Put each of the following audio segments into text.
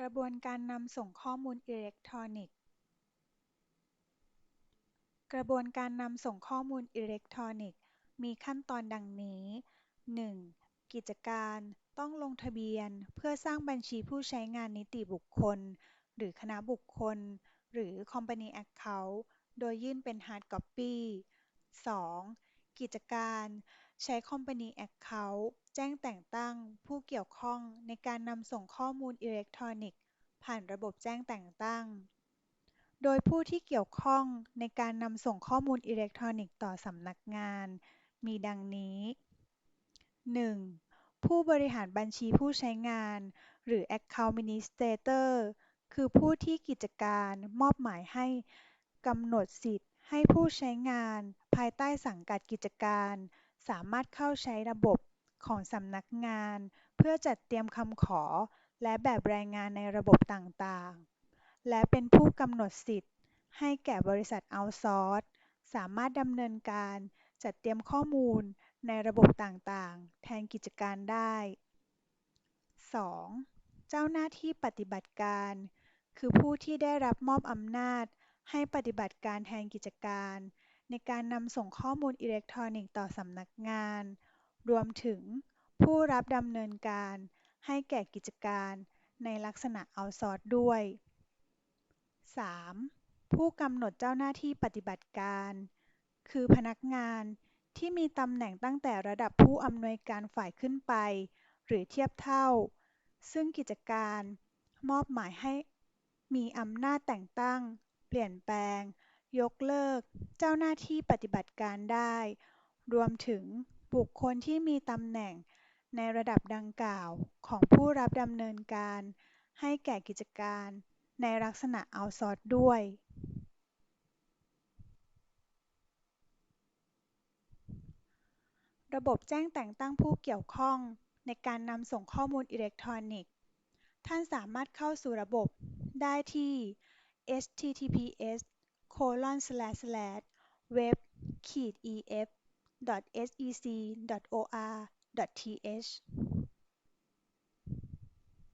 กระบวนการนำส่งข้อมูลอิเล็กทรอนิกส์ กระบวนการนำส่งข้อมูลอิเล็กทรอนิกส์ มีขั้นตอนดังนี้หนึ่งกิจการต้องลงทะเบียนเพื่อสร้างบัญชีผู้ใช้งานนิติบุคคล หรือคณะบุคคล หรือ company account โดยยื่นเป็นฮาร ดค็อปปี้สองกิจการใช้ company account แจ้งแต่งตั้ง ผู้เกี่ยวข้องในการนำส่งข้อมูลอิเล็กทรอนิกส์ ผ่านระบบแจ้งแต่งตั้ง โดยผู้ที่เกี่ยวข้องในการนำส่งข้อมูลอิเล็กทรอนิกส์ต่อสำนักงาน มีดังนี้หนึ่งผู้บริหารบัญชีผู้ใช้งาน หรือ Account Administrator คือผู้ที่กิจการมอบหมายให้กำหนดสิทธิ์ให้ผู้ใช้งาน ภายใต้สังกัดกิจการ สามารถเข้าใช้ระบบของสำนักงาน เพื่อจัดเตรียมคำขอ และแบบรายงานในระบบต่างๆ และเป็นผู้กำหนดสิทธิ์ ให้แก่บริษัทเอาซอร์สสามารถดำเนินการจัดเตรียมข้อมูลในระบบต่างๆ แทนกิจการได้สองเจ้าหน้าที่ปฏิบัติการ คือผู้ที่ได้รับมอบอำนาจ ให้ปฏิบัติการแทนกิจการ ในการนำส่งข้อมูลอิเล็กทรอนิกส์ต่อสำนักงาน รวมถึงผู้รับดำเนินการให้แก่กิจการในลักษณะเอาซอร์สด้วยสามผู้กำหนดเจ้าหน้าที่ปฏิบัติการ คือพนักงานที่มีตำแหน่งตั้งแต่ระดับผู้อำนวยการฝ่ายขึ้นไป หรือเทียบเท่า ซึ่งกิจการมอบหมายให้มีอำนาจแต่งตั้ง เปลี่ยนแปลง ยกเลิก เจ้าหน้าที่ปฏิบัติการได้ รวมถึงบุคคลที่มีตำแหน่งในระดับดังกล่าวของผู้รับดำเนินการ ให้แก่กิจการในลักษณะเอาซอร์สด้วยระบบแจ้งแต่งตั้งผู้เกี่ยวข้องในการนำส่งข้อมูลอิเล็กทรอนิกส์ ท่านสามารถเข้าสู่ระบบได้ที่ https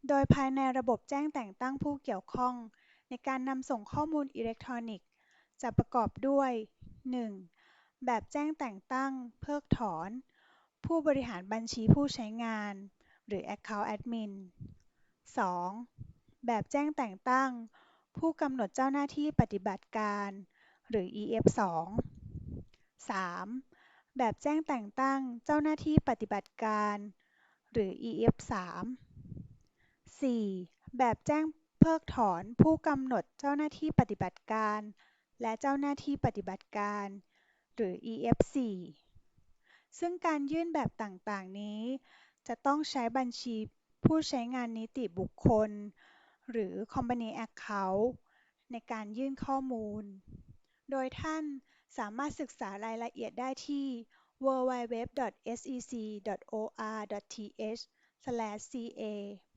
โดยภายในระบบแจ้งแต่งตั้งผู้เกี่ยวข้อง ในการนำส่งข้อมูลอิเล็กทรอนิกส์จะประกอบด้วยหนึ่งแบบแจ้งแต่งตั้ง เพิกถอน ผู้บริหารบัญชีผู้ใช้งาน หรือ Account Admin สองแบบแจ้งแต่งตั้ง ผู้กำหนดเจ้าหน้าที่ปฏิบัติการ หรือ EF2 สามแบบแจ้งแต่งตั้งเจ้าหน้าที่ปฏิบัติการ หรือ EF3 สี่แบบแจ้งเพิกถอนผู้กำหนดเจ้าหน้าที่ปฏิบัติการ และเจ้าหน้าที่ปฏิบัติการ หรือ EF4 ซึ่งการยื่นแบบต่างๆ นี้ จะต้องใช้บัญชีผู้ใช้งานนิติบุคคล หรือ company account ในการยื่นข้อมูล โดยท่านสามารถศึกษารายละเอียดได้ที่ www.sec.or.th/ca